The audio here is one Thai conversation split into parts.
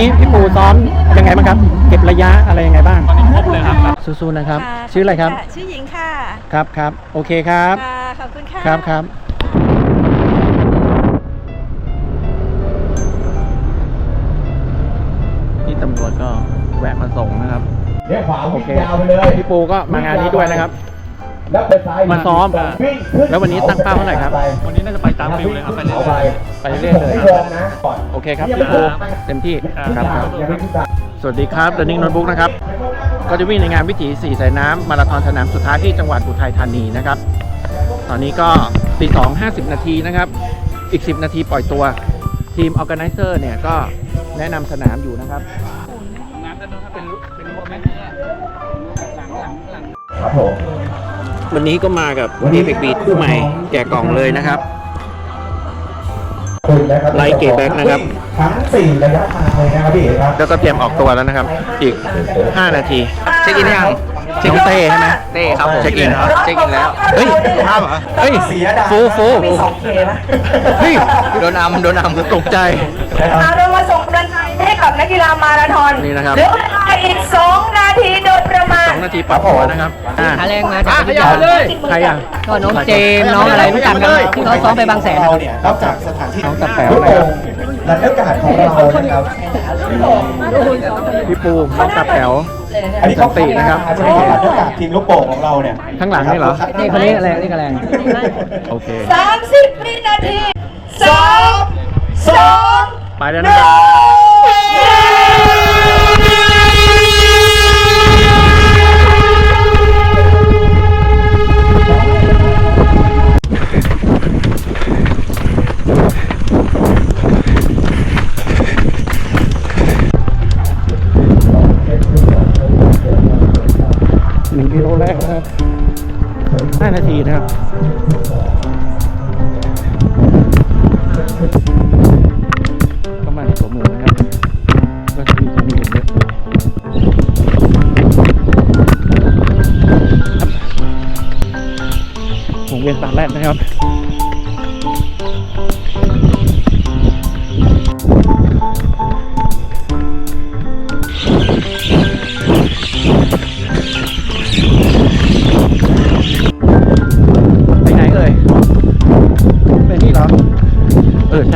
นี้พี่ปูซ้อมยังไงบ้างครับ เก็บระยะอะไรยังไงบ้างตอนนี้ครบเลยครับสู้ๆนะครับค่ะชื่ออะไรครับขณชื่อหญิงค่ะครับครับโอเคครับ ค่ะขอบคุณค่ะ ครับครับนี่ตำรวจก็แวะมาส่งนะครับเลี้ยวขวาโอวิ่งเค ยาวไปเลยพี่ปูก็มางานนี้ด้วยนะครับแล้วไปซ้าย มาซ้อมวิ่งขึ้นแล้ววันนี้ตั้งเป้าเท่าไหร่ครับ วันนี้น่าจะไปตามฟิวเลยครับไปเรื่เอาไปอยไปเรื่อยๆเลยไม่ลงนะก่อนโอเคครับพี่ปูเต็มที่ครับครับยังไม่ขึ้นตาสวัสดีครับ Running Notebook นะครับ ก็จะวิ่งในงานวิถีสี่สายน้ำมาราธอนสนามสุดท้ายที่จังหวัดอุทัยธานีนะครับ ตอนนี้ก็ตีสองห้าสิบนาทีนะครับ อีก10นาทีปล่อยตัวทีม Organizer เนี่ยก็แนะนำสนามอยู่นะครับๆน้ำจะนู้นครับเป็นเป็นรั้วไหมหลังหลังหลังครับผม วันนี้ก็มากับพี่เบกบีคู่ใหม่แกะกล่องเลยนะครับคุณนะครับไล่เกตแบ็คนะครับ ทั้งสี่ระยะทางเลยนะครับพี่ครับแล้วก็เตรียมออกตัวแล้วนะครับ อีก 5 นาที เช็คอินยังเช็คเต้ใช่ไหมเต้ครับผมเช็คอินเหรอเช็คอินแล้ว เฮ้ยเฮ้ยเสียดายฟูฟูเฮ้ยโดนอัมโดนอัมตกใจเอาเรามาส่งกำลัง ใจให้กับนักกีฬามาราธอนนี่นะครับ เหลือเวลาอีก 2 นาทีโดยประมาณสองนาทีปรับตัวนะครับอ่าขาแรงมาจากขยับเลยใครอะ ก็น้องเจมส์น้องอะไรรู้จักกันที่เขาซ้อมไปบางแสนเราเนี่ยนอกจากสถานที่น้องตะแป๋วลูกนะครับโป่งและอากาศของเรานะครับพี่ปูน้องตาแป๋ว อันนี้เขาสันตินะครับใช่ไหมครับอากาศทีมลูกโป่งของเราเนี่ยข้างหลังนี่เหรอ นี่คนนี้แรงนี่ก็แรง โอเค 30 วินาที2 2 ไปแล้วนะครับ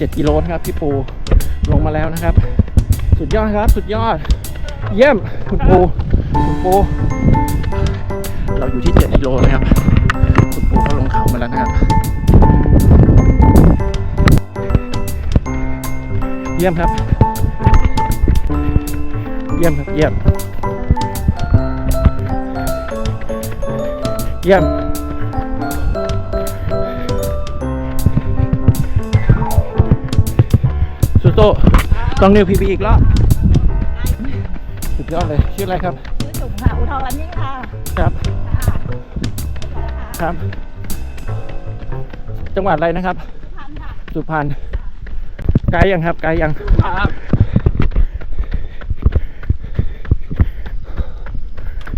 7กิโลนะครับพี่ปูลงมาแล้วนะครับ สุดยอดครับสุดยอด เยี่ยมคุณปูคุณปูเราอยู่ที่ 7กิโลนะครับคุณปูก็ลงเขามาแล้วนะครับ เยี่ยมครับ เยี่ยมครับเยี่ยม เยี่ยม ต้องนิวพีพีอีกรอบสุดยอดเลยชื่ออะไรครับจุ๋มค่ะอุทองรันยิ่งค่ะครับครับ จังหวัดอะไรนะครับ สุพรรณไกลยังครับไกลยังครับ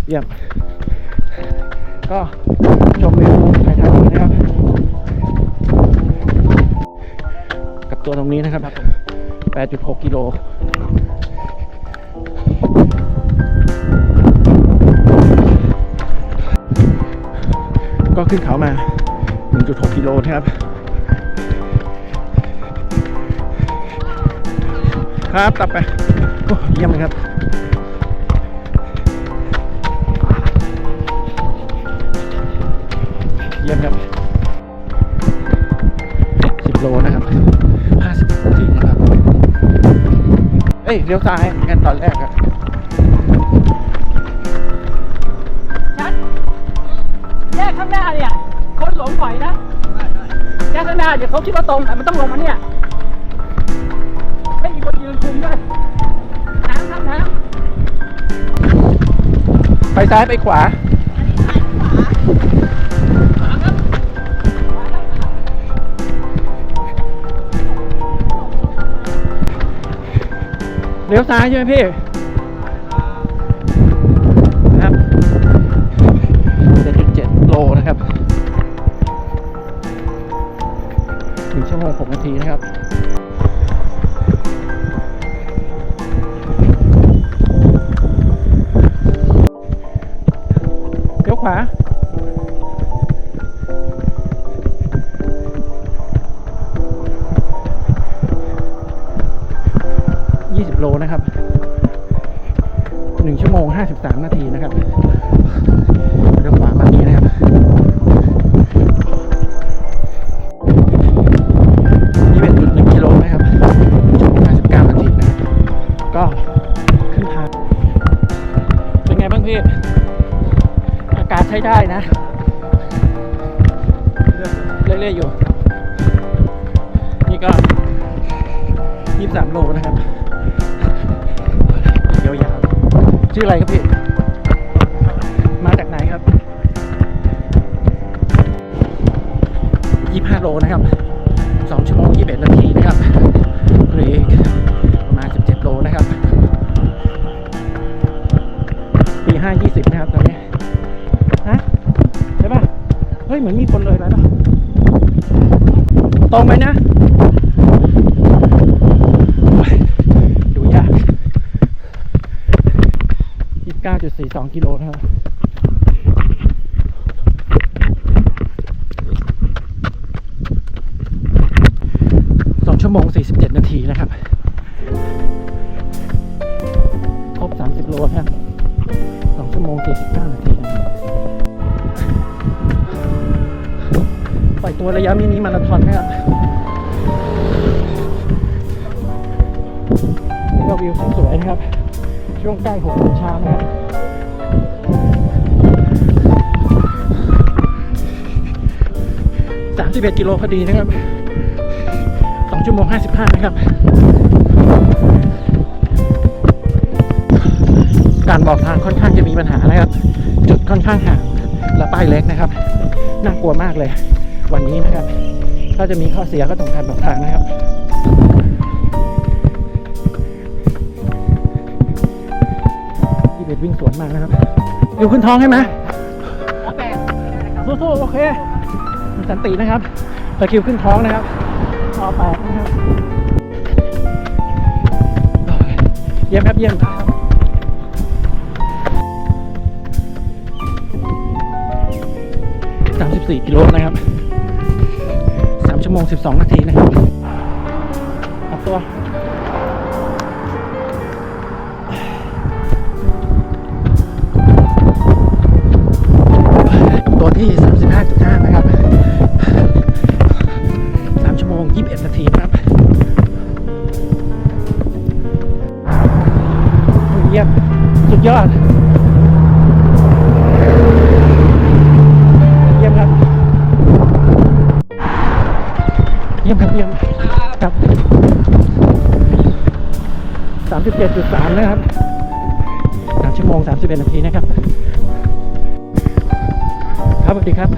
เยี่ยมก็ชมวิวในทางนี้นะครับ กับตัวตรงนี้นะครับ 8.6 กิโลก็ขึ้นเขามา 1.6 กิโลนะครับ ครับตับไปโอ้เยี่ยมเลยครับ เยี่ยมครับสิบ เอ้ยเลี้ยวซ้ายกันตอนแรกอะชัดแยกข้างหน้าเนี่ยคนหลงถอยนะแยกข้างหน้าเดี๋ยวเขาคิดว่าตรงแต่มันต้องลงมาเนี่ยไม่มีคนยืนคุมด้วยน้ำครับน้ไปซ้ายไปขวา เลี้ยวซ้ายใช่ไหมพี่ครับเจ็ดจุดเจ็ดโลนะครับหนึ่งชั่วโมงหกนาทีนะครับ ใช้ได้นะเรื่อยๆอยู่ นี่ก็ยี่สามโลนะครับยาวๆชื่ออะไรครับพี่ มาจากไหนครับยี่ห้าโลนะครับ มือนมีคนเลยนะตรงไปนะ ดูยากยี่สิบเก้าจุดสี่สองกิโลนะครับ ระยะมินิมาราธอนนะครับนี่ก็วิวสวยๆนะครับ ช่วงใกล้หกโมงเช้านะครับสามสิบเอ็ดกิโลพอดีนะครับสองชั่วโมงห้าสิบห้านะครับ การบอกทางค่อนข้างจะมีปัญหานะครับ จุดค่อนข้างห่างและป้ายเล็กนะครับ น่ากลัวมากเลย วันนี้นะครับ ถ้าจะมีข้อเสียก็ตรงการบอกทางนะครับที่เบ็ดวิ่งสวนมากนะครับอยู่ขึ้นท้องใช่ไหมสู้ๆโอเคสันตินะครับตะคิวขึ้นท้องนะครับคอแตกนะครับเยี่ยมครับเยี่ยมครับสามสิบสี่กิโลนะครับ โมง 12 นาทีนะครับอับตัวตัวิบเจ็ดจุดสามนะครับสามชั่วโมงสามสิบเอ็ดนาทีนะครับ ครับสวัสดีครับ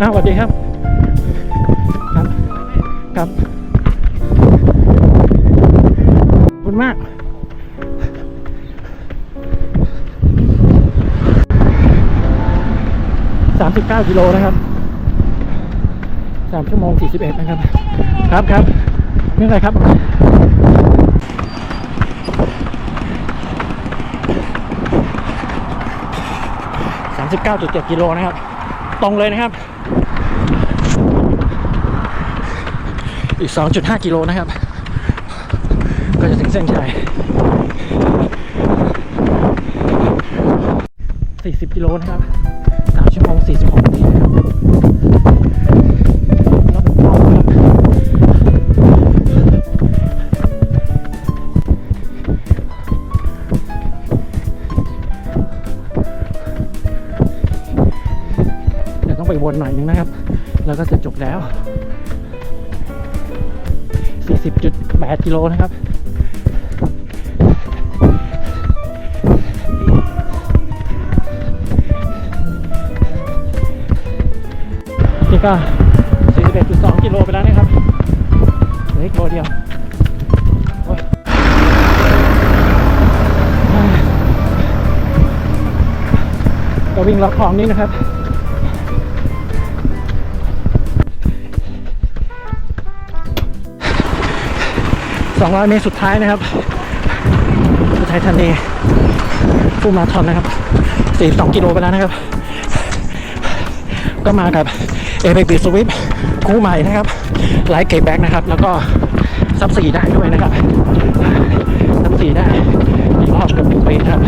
น้าสวัสดีครับ ครับ ครับคุณมากสามสิบเก้ากิโลนะครับสามชั่วโมงสี่สิบเอ็ดนะครับ ครับครับ ไม่เป็นไรครับ สามสิบเก้าจุดเจ็ดกิโลนะครับ ตรงเลยนะครับ อีกสองจุดห้ากิโลนะครับ ก็จะถึงเส้นชัยสี่สิบกิโลนะครับสามชั่วโมง46นาที วนหน่อยนึงนะครับ แล้วก็จะจบแล้ว 40.8 กิโลนะครับนี่ก็ 41.2 กิโลไปแล้วนะครับเหลืออีกโลเดียวก็วิ่งล็อกคลองนี้นะครับ 200 เมตรสุดท้ายนะครับอุทัยธานีฟูมาทอนนะครับ 42 กิโลไปแล้วนะครับ ก็มากับเอเบปีสวิปคู่ใหม่นะครับไลท์เกตแบ็กนะครับ แล้วก็ซับสีได้ด้วยนะครับซับสีได้อีกรอบเกับหนึ่งปีนะครับ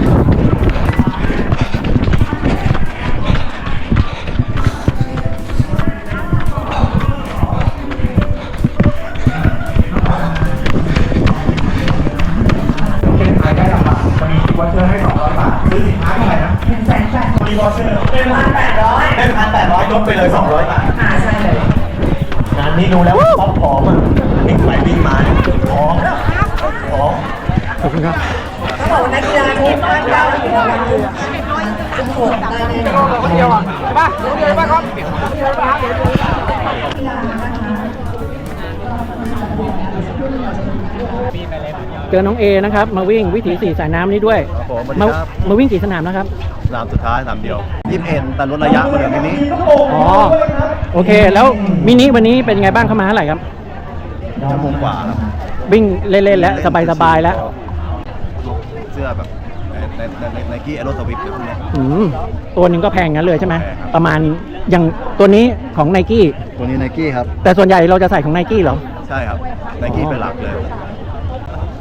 ขอบคุณครับเขาบอกว่านักกีฬาทีมบ้านเราอยู่ในวันนี้ทุกคนได้แน่นอนคนเดียวอะใช่ป่ะคนเดียวป่ะครับเจอน้องเอนะครับ มาวิ่งวิถีสี่สายน้ำนี้ด้วยครับผมสวัสดีมาครับ มาวิ่งกี่สนามนะครับ สนามสุดท้ายสนามเดียวยี่สิบเอ็ดแต่ลดระยะมาเหลือมินิอ๋อ โอเค แล้วมินิวันนี้เป็นยังไงบ้างเข้ามาเท่าไหร่ครับ ชั่วโมงกว่าครับวิ่งเล่นๆแล้วสบายๆแล้วเสื้ อแบบในในในไนกี้แอโรสวิฟต์พวกเนี้ย อืมตัวหนึ่งก็แพงงั้นเลยใช่ไหม แพงครับ ประมาณอย่างตัวนี้ของไนกี้ตัวนี้ไนกี้ครับ แต่ส่วนใหญ่เราจะใส่ของไนกี้เหรอ ใช่ครับไนกี้เป็นหลักเลย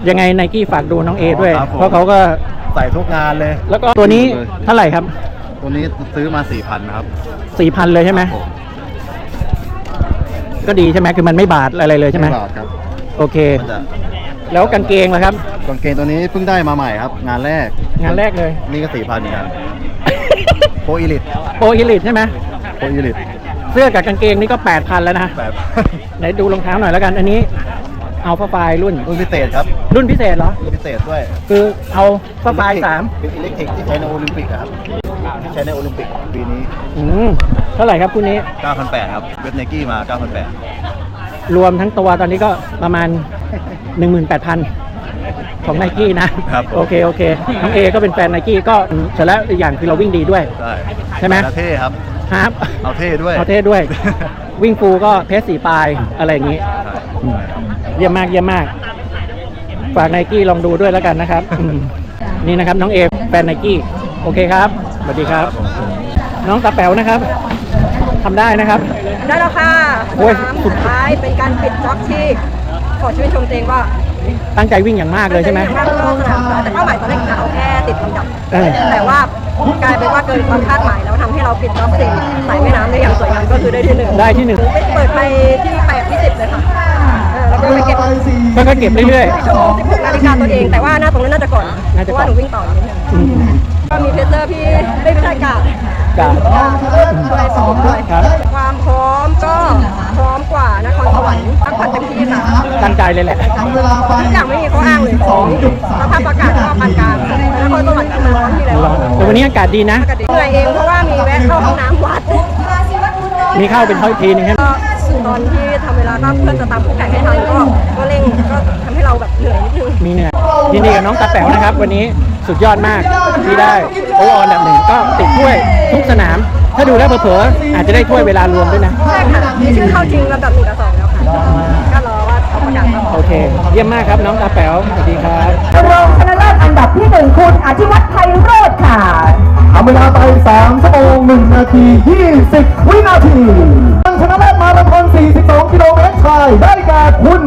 ยังไงไนกี้ฝากดูน้องเอด้วย ครับผม เพราะเขาก็ ใส่ทุกงานเลย แล้วก็ตัวนี้เท่าไหร่ครับตัวนี้ซื้อมา4ี่พันนะครับสี่พันเลยใช่ไหม ผมก็ดีใช่ไหมคือมันไม่บาดอะไรเลยใช่ไหม บาทครับโอเค มันจะ แล้วกางเกงล่ะครับ กางเกงตัวนี้เพิ่งได้มาใหม่ครับ งานแรกงานแรกเลย นี่ก็สี่พันเหมือนกันโปรอีลิตโปรอิลิทใช่ไหมโปรอีลิตเสื้อกับกางเกงนี่ก็แปดพันแล้วนะแบบไหนดูรองเท้าหน่อยแล้วกัน อันนี้เอาฟ้าไฟรุ่น รุ่นพิเศษครับรุ่นพิเศษเหรอ รุ่นพิเศษด้วยคือเอาฟ้าไฟสามเป็นอิเล็กทริกที่ใช้ในโอลิมปิกอะครับที่ใช้ในโอลิมปิกปีนี้อืมเท่าไหร่ครับคู่นี้ 9,800 ครับ เว็บไนกี้มา 9,800 รวมทั้งตัวตอนนี้ก็ประมาณ 18,000 ของไนกี้นะครับผมโอเค โอเคน้องเอก็เป็นแฟนไนกี้ก็เสร็จแล้วอีกอย่างคือเราวิ่งดีด้วย ใช่ใช่ไหม แล้วเท่ครับ ครับเอาเท่ด้วยเอาเท่ด้วย วิ่งฟูก็เพสสีปลายอะไรอย่างนี้เยี่ยมมากเยี่ยมมาก ฝากไนกี้ลองดูด้วยแล้วกันนะครับอืมนี่นะครับน้องเอแฟนไนกี้โอเคครับสวัสดีครับน้องตาแป๋วนะครับทำได้นะครับ ได้แล้วค่ะโอ้ย สนามสุดท้ายเป็นการปิดจ็อกที่ ขอชื่นชมตัวเองว่าตั้งใจวิ่งอย่างมากเลยใช่ไหมตั้งใจอย่างมากก็สนามสุดท้ายแต่เป้าหมายตอนแรกคือเอาแค่ติดลำดับเออ แต่ว่ากลายเป็นว่าเกินความคาดหมายแล้วทำให้เราปิดจ็อกสี่สายแม่น้ำได้อย่างสวยงามก็คือได้ที่หนึ่งได้ที่หนึ่ง เปิดไปที่แปดที่สิบเลยค่ะเออแล้วก็ไปเก็บค่อยๆเก็บเรื่อย ชั่วโมง16นาฬิกาตัวเองแต่ว่าหน้าตรงนั้นน่าจะก่อนน่าเพจะราะก่อนว่าหนูวิ่งต่ออยู่นิดนึงๆอืมก็มีเพเซอร์พี่ไม่ใช่กาด กาดกาดช่วยซ้อมด้วยครับ ความพร้อมก็พร้อมกว่านครสวรรค์ตั้งผัดเต็มที่ค่ะตั้งใจเลยแหละทุกอย่างไม่มีข้ออ้างเลยสภาพอากาศก็ปานกลางนครสวรรค์คือมันร้อนที่แล้วแต่วันนี้อากาศดีนะเหนื่อยเองเพราะว่ามีแวะเข้าห้องน้ำวัดมีเข้าเป็นถ้อยทีนึงใช่ไหมก็ตอนที่ทำเวลาก็เพื่อนจะตามผู้แข่งให้ทันก็ก็เร่งก็ทำให้เราแบบเหนื่อยนิดนึงมีเหนื่อยยินดีกับน้องตาแป๋วนะครับ วันนี้สุดยอดมากที่ได้ โอออนดับหนึ่งก็ติดถ้วยทุกสนาม ถ้าดูแล้วเผลอๆอาจจะได้ถ้วยเวลารวมด้วยนะ ใช่ค่ะชื่อเข้าจริงลำดับหนึ่งกับสองแล้วค่ะ ก็รอว่าเขาประกาศโอเค เยี่ยมมากครับน้องตาแป๋วสวัสดีครับรองชนะเลิศอันดับที่หนึ่งคุณอธิวัฒน์ไพโรธค่ะทำเวลาไป3ชั่วโมง1นาที 20 วินาทีชนะเลิศมาราธอน 42 กิโลเมตรชาย ได้แก่คุณ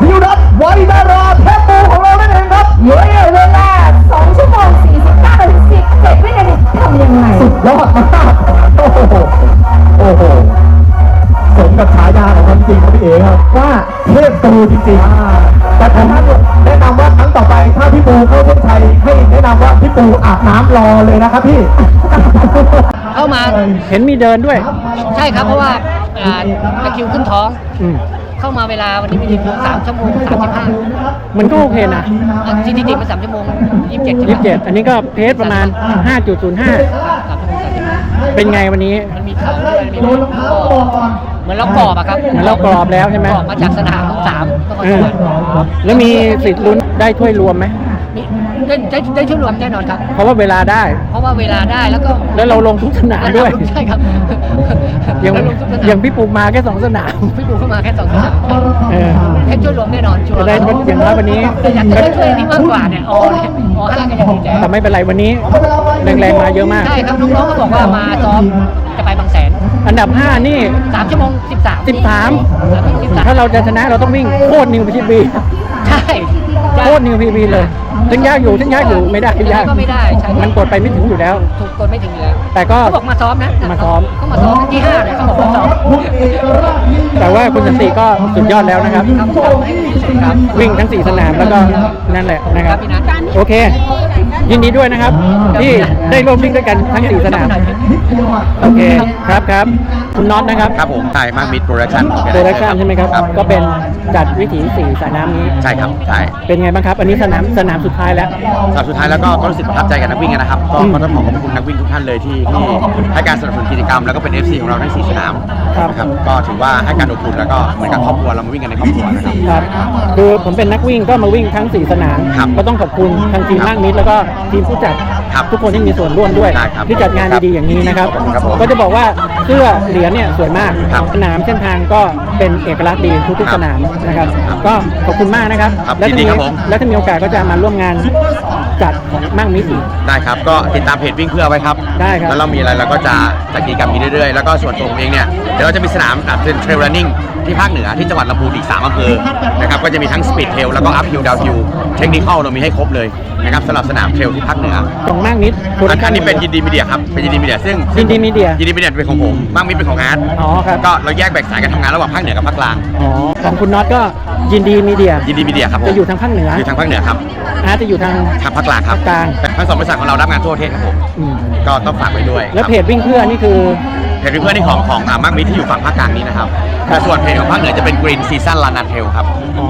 พิวรัตน์ไวดาราแทบปูของเรานั่นเองครับเยอะเลำยังไงสุดยอดมากโอ้โหโอ้โหสมกับฉายาของมันจริงครับพี่เอ๋ครับว่าเทพตูจริงๆแต่ผมแนะนำว่าครั้งต่อไปถ้าพี่ปูเข้าเส้นไทยให้แนะนำว่าพี่ปูอาบน้ำรอเลยนะครับพี่ เข้ามาเห็นมีเดินด้วย ใช่ครับเพราะว่าตะคิวขึ้นท้อง เข้ามาเวลาวันนี้มีสามชั่วโมงสามสิบห้ามันก็โอเคนะจริงๆมันสามชั่วโมงยี่สิบเจ็ดยี่สิบเจ็ดอันนี้ก็เพจประมาณ5.05สามชั่วโมงสามสิบห้าเป็นไงวันนี้ มันมีเขาด้วยมีเหมือนเรากรอบอะครับ เหมือนเรากรอบแล้วใช่ไหมกรอบมาจากสนามสามนครเอสอวรรค์แล้วมีสิทธิ์ลุ้นได้ถ้วยรวมไหมมี ได้ได้ได้ช่วยรวมแน่นอนครับ เพราะว่าเวลาได้ เพราะว่าเวลาได้แล้วก็แล้วเราลงทุกสนามด้วย ใช่ครับอย่างแล้วลงทุกสนามอย่างพี่ปูมาแค่สองสนามพี่ปูเข้ามาแค่สองสนามเออให้ช่วยรวมแน่นอนชัวจะร์ได้อย่างน้อยวันนี้แต่อยากจะได้ช่วยนี่มากกว่าเนี่ยออเนี่ยอห้าก็ยังดีใจแต่ไม่เป็นไรวันนี้แรงๆมาเยอะมากใช่ครับน้องๆก็บอกว่ามาซ้อมจะไปบางแสน อันดับ 5 นี่สามชั่วโมงสิบสาม13สิบสามถ้าเราจะชนะเราต้องวิ่งโคตรนิวพีบีใช่ โคตรนิวพีบีเลยถึงยากอยู่ถึงยากอยู่ไม่ได้ยังไงยากก็ไม่ได้ใช่มันกดไปไม่ถึงอยู่แล้ว ถูกกดไม่ถึงอยู่แล้ว แต่ก็เขาบอกมาซ้อมนะมาซ้อมเขามาซ้อมที่ห้าเนี่ยเขาบอกมาซ้อมแต่ว่าคุณสันติก็สุดยอดแล้วนะครับครับผมให้ดีที่สุดครับวิ่งทั้ง4สนามแล้วก็นั่นแหละนะครับครับพี่นัทโอเค ยินดีด้วยนะครับ ที่ได้ร่วมวิ่งด้วยกันทั้ง4สนาม โอเคครับครับคุณน็อตนะครับครับผมถ่ายมามิดโปรดักชั่นโปรดักชันใช่ไหมครับ ก็เป็นจัดวิถีสี่สายน้ำนี้ใช่ครับใช่เป็นไงบ้างครับ อันนี้สนามสนามสุดท้ายแล้วสำหรับสุดท้ายแล้วก็ก็รู้สึกประทับใจกับนักวิ่งนะครับก็อืมก็ต้องขอขอบคุณนักวิ่งทุกท่านเลยที่ที่ให้การสนับสนุนกิจกรรมแล้วก็เป็น FC ของเราทั้ง4สนามครับนะครับก็ถือว่าให้การอบอุ่นแล้วก็เหมือนกับครอบครัวเรามาวิ่งกันในครอบครัวนะครับครับคือผมเป็นนักวิ่งก็มาวิ่งทั้ง4สนามครับก็ต้องขอบคุณทางทีมครับมากมิตรแล้วก็ทีมผู้จัดครับทุกคนที่มีส่วนร่วมด้วยได้ครับที่จัดงานครับดีๆอย่างนี้นะครับขอบคุณครับผมก็จะบอกว่าเสื้อเหรียญเนี่ยสวยมากครับสนามเส้นทางก็เป็นเอกลักษณ์ดีทุกครัๆบสนามนะครับครับ ก็ขอบคุณมากนะครับ ครับและถ้ายินดีมีครับผม และถ้ามีโอกาสก็จะมาร่วมงาน จัดของมั่งมิตรอีก ได้ครับก็ติดตามเพจวิ่งเพื่อไว้ครับได้ครับ แล้วเรามีอะไรเราก็จะจัดกิจกรรมนี้เรื่อยๆ แล้วก็ส่วนตัวผมเองเนี่ยเดี๋ยวเราจะมีสนามแบบเป็นเทรลรันนิ่งที่ภาคเหนือที่จังหวัดลำพูนอีก 3อำเภอนะครับก็จะมีทั้งสปีดเทลแล้วก็อัพฮิลดาวฮิลเทคนิคอลเรามีให้ครบเลยนะครับสำหรับสนามเทรลที่ภาคเหนือ ของมั่งมิตรอันอันนี้เป็นยินดีมีเดียครับ เป็นยินดีมีเดียซึ่งยินดีมีเดียยินดีมีเดียเป็นของผมมั่งมิตรเป็นของอาร์ตอ๋อครับ ก็เราแยกแบ่งสายกันทำงานระหว่างภาคเหนือกับภาคกลาง อ๋อของคุณน็อตก็ยินดีมีเดียยินดีมีเดียครับผมจะอยู่ทางภาคเหนืออยู่ทางภาคเหนือครับ อาร์ตจะอยู่ทางทางภาคกลางครับภาคกลาง แต่ทั้งสองบริษัทของเรารับงานทั่วประเทศครับผมอืมก็ต้องฝากไว้ด้วยแล้วครับเพจวิ่งเพื่อนี่คือ เพจเพื่อนๆนี่ของของอ่ามักมิตรที่อยู่ฝั่งภาคกลางนี้นะครับแต่ส่วนเพจของภาคเหนือจะเป็น Green Season Run and Trail ครับ อ๋อ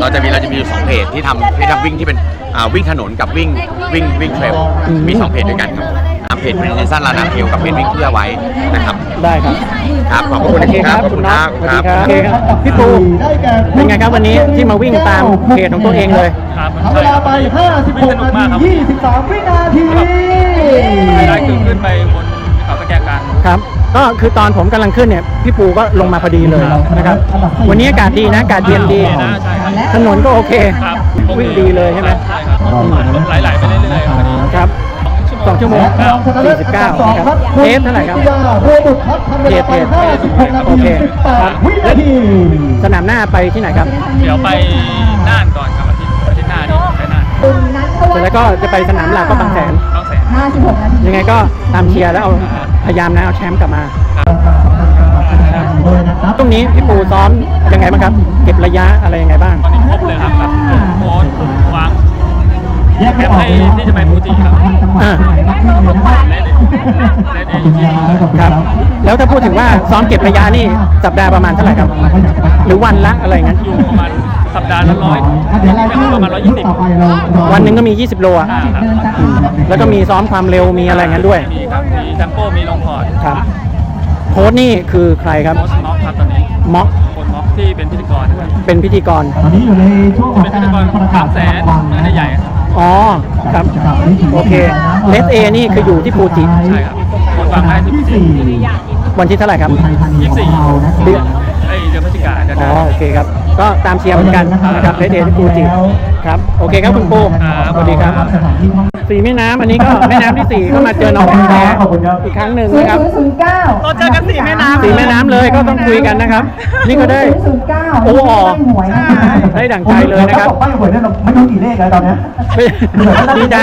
เราจะมีเราจะมีอยู่สองเพจที่ทำที่ทำวิ่งที่เป็นอ่าวิ่งถนนกับวิ่งวิ่งวิ่งเทรลอืม มีสองเพจด้วยกันครับ ทำเพจ Green Season Run and Trail กับเพจวิ่งเพื่อไว้นะครับ ได้ครับครับขอบโอคุณเคครับคุณน็อตสวัสดีครับคโอเคครับพี่ปูเป็นไงครับวันนี้ที่มาวิ่งตามเพจของตัวเองเลย ครับทำเวลาไป 56 นาที 23 วินาทีไม่ได้คือขึ้นไปบนเขาตะแกรงกลาง ครับก็คือตอนผมกำลังขึ้นเนี่ยพี่ปูก็ลงมาพอดีเลยนะครับ วันนี้อากาศดีนะอากาศเย็นดีนะใช่ครับ ถนนก็โอเค ครับวิ่งดีเลยใช่ไหม ใช่ครับรถไหลๆไปเรื่อยๆครับวันนี้ครับ สองชั่วโมงสี่สิบเก้าครับเทปเท่าไหร่ครับโรบุตครับทำเวลาไปโอเค58วินาทีสนามหน้าไปที่ไหนครับ เดี๋ยวไปน่านก่อนครับอาทิตย์อาทิตย์หน้านี่ไปน่านเสร็จแล้วก็จะไปสนามหลักก็บางแสนต้องแสน56นาทียังไงก็ตามเชียร์แล้วเอาพยายามนะเอาแชมป์กลับมาตรงนี้พี่ปูซ้อมยังไงบ้างครับ เก็บระยะอะไรยังไงบ้างตอนนี้ครบเลยครับแบบโค้ดวาง ให้ที่จะไปฟูจิครับอ่าครับ แล้วถ้าพูดถึงว่าซ้อมเก็บระยะนี่สัปดาห์ประมาณเท่าไหร่ครับ หรือวันละอะไรเงั้นอยู่ประมาณสัปดาห์ละร้อยเดี๋ยวเราประมาณร้อยยี่สิบวันหนึ่งก็มี 20 โลอะอ่าครับแล้วก็มีซ้อมความเร็วมีอะไรเงั้นด้วย มีครับ มีจัมโป้มีลงพอร์ตครับโค้ดนี่คือใครครับโค้ชม็อกครับตอนนี้ม็อกค้ชม็อกที่เป็นพิธีกร เป็นพิธีกรตอนนี้อยู่ในช่วงของเป็นพิการธีกรประกาศแสนวันใหญ่ครับ อ๋อครับโอเคเลสเอนี่คืออยู่ที่ฟูจิใช่ครับคนฟังได้ที่ที่สี่สี่วันที่เท่าไหร่ครับไทยธานียี่สิบสี่ของเรานะครับเดือนไอยเดือนพฤศจิกาเดือนหอ๋อน้าโอเคครับก็ตามเชียร์เหมือนกันนะครับเลสเอที่ฟูจิ ครับโอเคครับคุณปูครับสวัสดีครับสถานที่ท่องสีแม่น้ำอันนี้ก็แม่น้ำที่สี่ก็มาเจอน้องแท้อีกครั้งหนึ่งนะครับ0009เราเจอกันสี่แม่น้ำสีแม่น้ำเลยก็ต้องคุยกันนะครับ นี่ก็ได้009โอ้ออกหวยนะคะได้ดั่งใจเลยนะครับผมบอกว่าหวยเนี่ยเราไม่รู้กี่เลขแล้วตอนเนี้ยดีใจ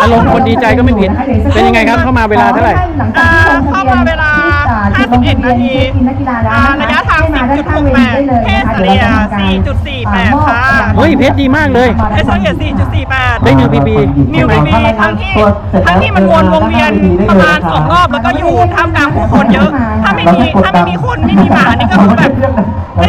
อารมณ์คนดีใจก็ไม่ผิดเป็นยังไงครับเข้ามาเวลาเท่าไหร่หลังจากที่ลงทะเบียนเข้ามาเวลา11นาทีนักกีฬาแล้วอ่านะคะระยะทางให้มาด้านข้างเวทีได้เลยเพศนะคะเฉลี่ยดี๋วราจะทำการ4.48มอบรางวัลเฮ้ยเพชรดีมากเลยเพชรเฉลี่ย4.48 ได้นิวพีบีมิวบีบีทั้งที่ทั้งที่มันวนวงเวียนประมาณสองรอบแล้วก็อยู่ท่ามกลางผู้คนเยอะ ถ้าไม่มีถ้าไม่มีคนไม่มีหมานี่ก็คือแบบได้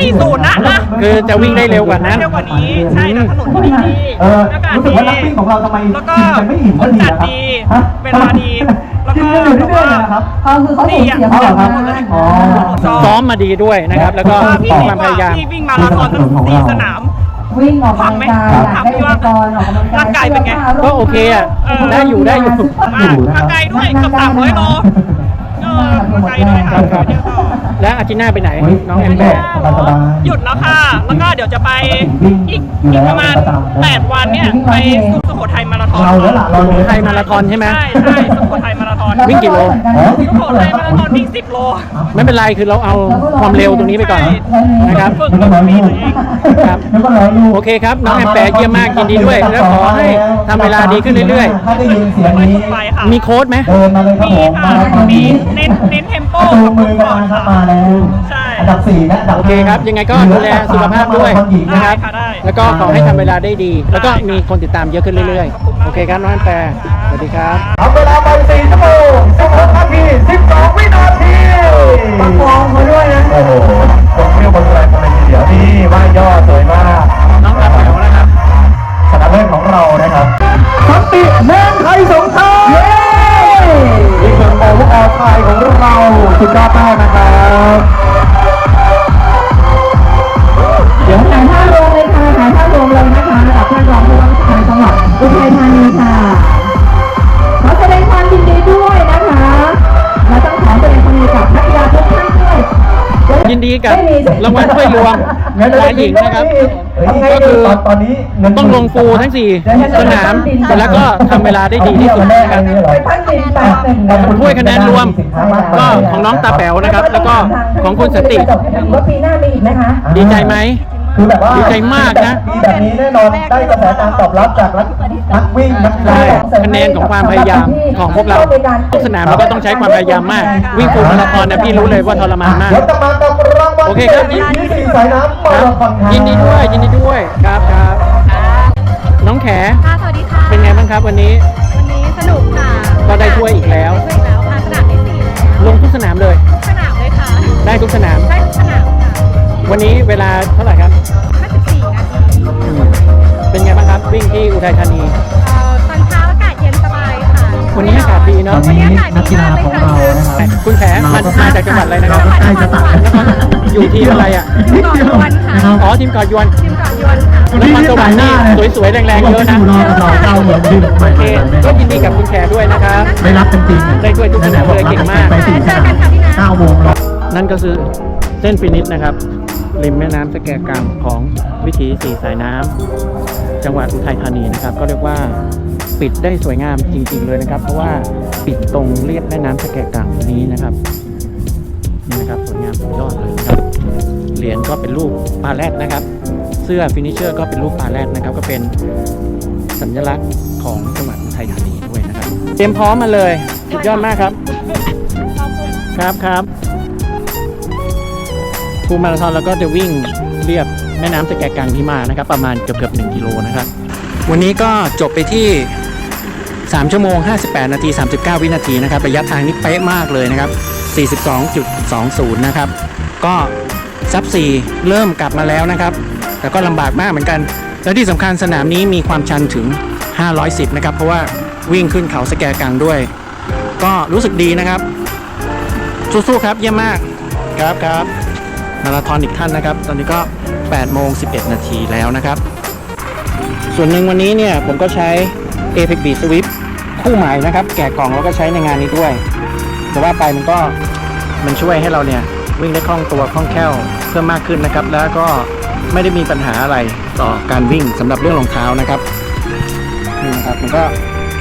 4.40 นะนะคือจะวิ่งได้เร็วกว่านั้น เร็วกว่านี้ใช่แต่ถนนที่ดีเอออากาศรู้สึดีกว่านักวิ่งของเราทำไมแล้วก็กินกันไม่อิ่มคนจัดดีฮะเวลาดีแล้วก็กินกันอยู่เรื่อยๆนะครับเขาคือเขาส่งเสียงเขาเหรอครับมาอ๋อซ้อมมาดีด้วยนะครับ แล้วก็พี่มีดีความกพว่ายายามพี่วิ่งมาราธอนตั้งสี่สนาม วิ่งออกกำลังกายอยากได้อุปกรณ์ออกกำลังกายร่างกายเป็นไง ก็โอเคอะเออ ได้อยู่ได้อยู่ มามาไกลด้วยเกือบสามร้อยโลเออมาไกลด้วยค่ะครับแล้วอาจิน่าไปไหนเฮ้ยน้องแอมแบร์สบายๆหยุดแล้วค่ะ แล้วก็เดี๋ยวจะไปอีกอีกประมาณ 8 วันเนี่ย ไปสุโขทัยมาราธอนเราแล้วล่ะเราเลยไทยมาราธอนใช่ไหมใช่ใช่สุโขทัยมาราธอนวิ่งกี่โลอ๋อสุโขทัยมาราธอนวิ่ง10 โล ไม่เป็นไรคือเราเอาความเร็วตรงนี้ไปก่อนนะครับฝึกมันก็ร้อยลูกครับมันก็ร้อยลูกโอเคครับ น้องแอมแปร์เยี่ยมมากยินดีด้วย แล้วขอให้ทำเวลาดีขึ้นเรื่อยถ้าได้ยินเสียงนี้ไปค่ะๆมีโค้ดไหมเดินมาเลยครับมีผมค่ะมาตอนมีนี้เน้นเน้นเทมโปจูงมือกันก่อนนะครับค่ะมาแล้วใช่ อันดับสี่และอันดับโอเคครับ ยังไงก็ดูแลสุขภาพด้วยนะครับได้ค่ะได้แล้วก็ขอให้ทำเวลาได้ดี แล้วก็มีคนติดตามเยอะขึ้นเรื่อยๆ โอเคครับน้องแอมแปร์สวัสดีครับเอาเวลาไป4ชั่วโมง16นาที12วินาทีประคองเขาด้วยนะ รางวัลถ้วยรวมชายหญิงนะครับก็คือตอนตอนนี้เงินต้องลงฟูทั้ง4สนามเสร็จแล้วก็ทำเวลาได้ดีที่สุดนะครับไปพันดินแปดหนึ่งนะถ้วยคะแนนรวมก็ของน้องตาแป๋วนะครับ แล้วก็ของคุณสนติว่าปีหน้ามีอีกไหมคะดีใจไหมคือแบบว่าดีใจมากนะมีแบบนี้แน่นอนได้กระแสการตอบรับจากนัก นักวิ่งนักกีฬาได้คะแนนของความพยายามของพวกเราทุกสนามเราก็ต้องใช้ความพยายามมาก วิ่งฟูลมาราธอนนะพี่รู้เลยว่าทรมานมากเดี๋ยวจะมากับรางวัลโอเคครับที่สี่สายน้ำมาครับราธอนครับยินดีด้วยยินดีด้วยครับครับน้องแขค่ะสวัสดีค่ะเป็นไงบ้างครับวันนี้ วันนี้สนุกค่ะก็ได้ถ้วยอีกแล้วได้ถ้วยอีกแล้วค่ะสนามที่สี่แล้วลงทุกสนามเลยสนามเลยค่ะได้ทุกสนามได้ทุกสนามค่ะวันนี้เวลาเท่าไหร่ครับ บ้างครับวิ่งที่อุทัยธานี เอ่อตอนเช้าอากาศเย็นสบายค่ะวันนี้อากาศดีเนอะวันนี้อากาศดีมากเลยค่ะคุณแขมันมาจากจังหวัดอะไรนะครับจังหวัดนครสวรรค์ค่ะอยู่ทีมอะไรอะก่อนยวนค่ะอ๋อทีมก่อยวนทีมก่อนยวนค่ะ นครสวรรค์นี่สวยๆแรงๆเยอะนะเก้าเหมือนที่โอเคก็ยินดีกับคุณแขด้วยนะครับ ไม่รับจริงๆได้ถ้วยทุกสนามเลยเก่งมาก ไปสี่สนามเก้าโมงแล้วนั่นก็คือเส้นฟินิชนะครับ ริมแม่น้ำสแกกังของวิถีสีสายน้ำ จังหวัดอุทัยธานีนะครับ ก็เรียกว่าปิดได้สวยงามจริง ๆ เลยนะครับ เพราะว่าปิดตรงเรียบแม่น้ำสแกกังนี้นะครับนี่นะครับสวยงามสุดยอดเลยครับเหรียญก็เป็นรูปปลาแรดนะครับ เสื้อฟินิเชอร์ก็เป็นรูปปลาแรดนะครับ ก็เป็นสัญลักษณ์ของจังหวัดอุทัยธานีด้วยนะครับ เตรียมพร้อมมาเลยสุดยอดมากครับ ครับครับ ฟูลมาราธอนแล้วก็จะวิ่ง เรียบแม่น้ำสแกกังที่มานะครับ ประมาณเกือบเกือบหนึ่งกิโลนะครับ วันนี้ก็จบไปที่ 3 ชั่วโมง 58 นาที 39 วินาทีนะครับ ระยะทางนี้เป๊ะมากเลยนะครับ 42.20 นะครับ ก็ซับ4เริ่มกลับมาแล้วนะครับ แต่ก็ลำบากมากเหมือนกัน และที่สำคัญสนามนี้มีความชันถึง 510 นะครับ เพราะว่าวิ่งขึ้นเขาสแกกังด้วย ก็รู้สึกดีนะครับ สู้ๆครับเยี่ยมมากครับครับ มาราธอนอีกท่านนะครับ ตอนนี้ก็8โมง11 นาทีแล้วนะครับ ส่วนหนึ่งวันนี้เนี่ยผมก็ใช้ Apex b Swift คู่ใหม่นะครับ แกะกล่องแล้วก็ใช้ในงานนี้ด้วย แต่ว่าไปมันก็มันช่วยให้เราเนี่ยวิ่งได้คล่องตัวคล่องแคล่วเพิ่มมากขึ้นนะครับ แล้วก็ไม่ได้มีปัญหาอะไรต่อการวิ่งสำหรับเรื่องรองเท้านะครับนี่นะครับมันก็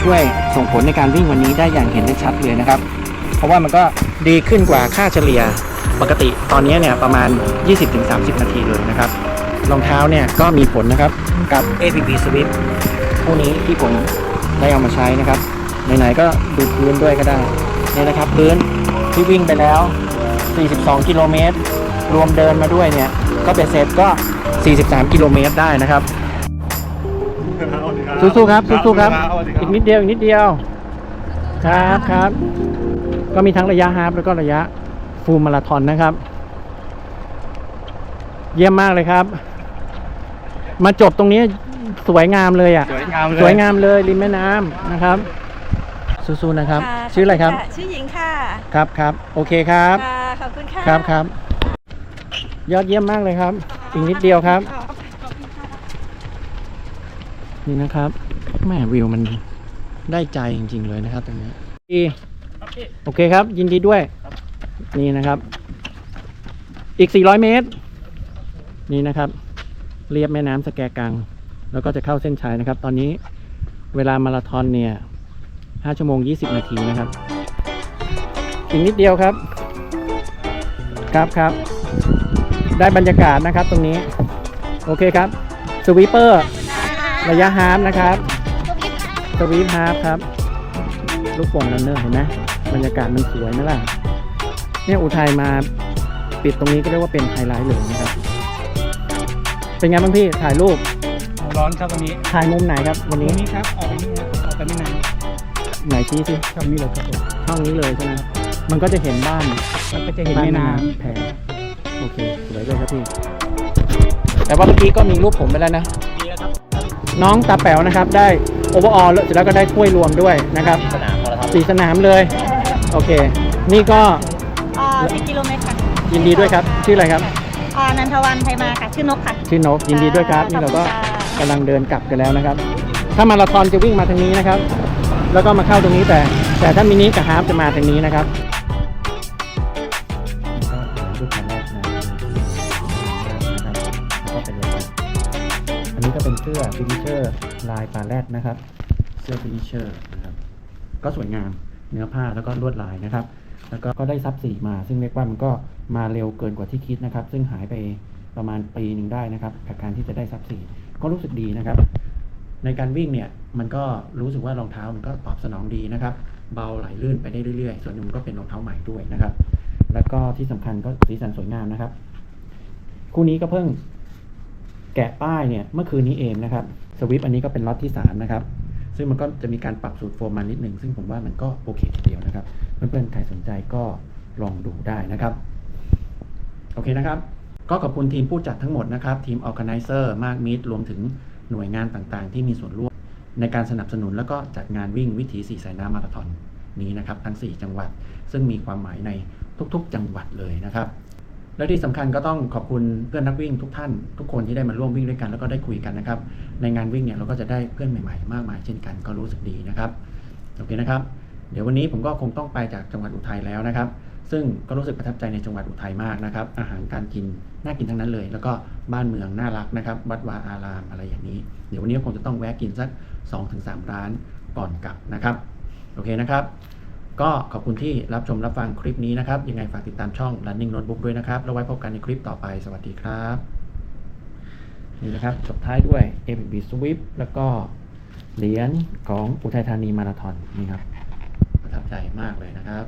ช่วยส่งผลในการวิ่งวันนี้ได้อย่างเห็นได้ชัดเลยนะครับ เพราะว่ามันก็ดีขึ้นกว่าค่าเฉลี่ย ปกติตอนนี้เนี่ยประมาณ 20-30 นาทีเลยนะครับรองเท้าเนี่ยก็มีผลนะครับกับ APP Swift คู่นี้ที่ผมได้เอามาใช้นะครับไหนๆก็ดูพื้นด้วยก็ได้เนี่ยนะครับพื้นที่วิ่งไปแล้ว 42 กิโลเมตร รวมเดินมาด้วยเนี่ย ก็เป็นเสร็จก็ 43 กิโลเมตรได้นะครับ สู้ๆครับสู้ๆครับ อีกนิดเดียวอีกนิดเดียว ครับครับ ก็มีทั้งระยะฮาล์ฟแล้วก็ระยะ ฟูลมาราธอนนะครับ เยี่ยมมากเลยครับ มาจบตรงนี้สวยงามเลยอะ สวยงามเลยสวยงามเลยริมแม่น้ำนะครับสู้ๆนะครับค่ะชื่ออะไรครับขณชื่อหญิงค่ะครับครับโอเคครับ ค่ะขอบคุณค่ะครับครับ ยอดเยี่ยมมากเลยครับ อีกนิดเดียวครับนี่นะครับแม่วิวมันได้ใจจริง ๆ เลยนะครับตรงนี้ดีโอเคครับ ยินดีด้วย นี่นะครับ อีก 400 เมตร นี่นะครับ เรียบแม่น้ำสแกกัง แล้วก็จะเข้าเส้นชัยนะครับ ตอนนี้เวลามาราธอนเนี่ย 5 ชั่วโมง 20 นาทีนะครับ อีกนิดเดียวครับ ครับครับ ได้บรรยากาศนะครับตรงนี้ โอเคครับ สวีปเปอร์ ระยะฮาล์ฟนะครับสวีปฮาล์ฟครับ ลูกโป่งรันเนอร์เห็นไหมบรรยากาศมันสวยนะล่ะ เนี่ยอุทัยมาปิดตรงนี้ก็เรียกว่าเป็นไฮไลท์เลยนะครับ เป็นไงบ้างพี่ถ่ายรูปร้อนครับวันนี้ถ่ายมุมไหนครับวันวันี้นนี้ครับออกไปนี่ครับออกไปไม่นานไหนชี้สิช่องนี้เลยครับผมห้องนี้เลยใช่ไหมมันก็จะเห็นบ้านมันก็จะเห็นแม่น้แพงโอเคสวยเลยครับพี่ แต่ว่าเมื่อกี้ก็มีรูปผมไปแล้วนะำดีแล้วครับน้องตาแป๋วนะครับ ได้โอเวอร์ออลเสร็จแล้วก็ได้ถ้วยรวมด้วยนะครับสี่สนามเลย โอเค นี่ก็ อ่าสิกิโลเมตรค่ะยินดีด้วยครับชื่ออะไรครับ อ่านันทวันไทยมาค่ะ ชื่อนกค่ะ ชื่อนกยินดีด้วยครับนี่เราก็กำลังเดินกลับกันแล้วนะครับ ถ้ามาราธอนจะวิ่งมาทางนี้นะครับ แล้วก็มาเข้าตรงนี้แต่ แต่ถ้ามินิกับฮาล์ฟจะมาทางนี้นะครับก็รูปคันแรกนะก็เป็นเลยอันนี้ก็เป็นเสื้อฟินิเชอร์ลายปลาแรดนะครับ เสื้อฟินิเชอร์นะครับ ก็สวยงามเนื้อผ้าแล้วก็ลวดลายนะครับ แล้วก็ก็ได้ซับสีมา ซึ่งเรียกว่ามันก็มาเร็วเกินกว่าที่คิดนะครับ ซึ่งหายไปประมาณปีหนึ่งได้นะครับกับการที่จะได้ซับสีก็รู้สึกดีนะครับ ในการวิ่งเนี่ยมันก็รู้สึกว่ารองเท้ามันก็ตอบสนองดีนะครับ เบาไหลลื่นไปได้เรื่อยๆ ส่วนหนึ่งก็เป็นรองเท้าใหม่ด้วยนะครับ แล้วก็ที่สำคัญก็สีสันสวยงามนะครับ คู่นี้ก็เพิ่งแกะป้ายเนี่ยเมื่อคืนนี้เองนะครับสวิปอันนี้ก็เป็นล็อตที่3นะครับ ซึ่งมันก็จะมีการปรับสูตรโฟมมานิดหนึ่งซึ่งผมว่ามันก็โอเคทีเดียวนะครับ เพื่อนๆใครสนใจก็ลองดูได้นะครับ โอเคนะครับ ก็ขอบคุณทีมผู้จัดทั้งหมดนะครับ ทีม Organizer มากมิตรรวมถึงหน่วยงานต่างๆ ที่มีส่วนร่วม ในการสนับสนุนแล้วก็จัดงานวิ่งวิถีสีสายน้ำมาราธอนนี้นะครับ ทั้ง 4 จังหวัด ซึ่งมีความหมายในทุกๆ จังหวัดเลยนะครับ และที่สำคัญก็ต้องขอบคุณเพื่อนนักวิ่งทุกท่าน ทุกคนที่ได้มาร่วมวิ่งด้วยกันแล้วก็ได้คุยกันนะครับ ในงานวิ่งเนี่ยเราก็จะได้เพื่อนใหม่ๆ มากมายเช่นกันก็รู้สึกดีนะครับโอเคนะครับ เดี๋ยววันนี้ผมก็คงต้องไปจากจังหวัดอุทัยแล้วนะครับ ซึ่งก็รู้สึกประทับใจในจังหวัดอุทัยมากนะครับ อาหารการกินน่ากินทั้งนั้นเลย แล้วก็บ้านเมืองน่ารักนะครับ วัดวาอารามอะไรอย่างนี้ เดี๋ยววันนี้คงจะต้องแวะกินสัก 2-3 ร้านก่อนกลับนะครับ โอเคนะครับ ก็ขอบคุณที่รับชมรับฟังคลิปนี้นะครับ ยังไงฝากติดตามช่อง Running Notebook ด้วยนะครับ แล้วไว้พบกันในคลิปต่อไป สวัสดีครับ นี่นะครับจบท้ายด้วย a b Swift แล้วก็เหรียญของอุทัยธานีมาราธอนนี่ครับประทับใจมากเลยนะครับ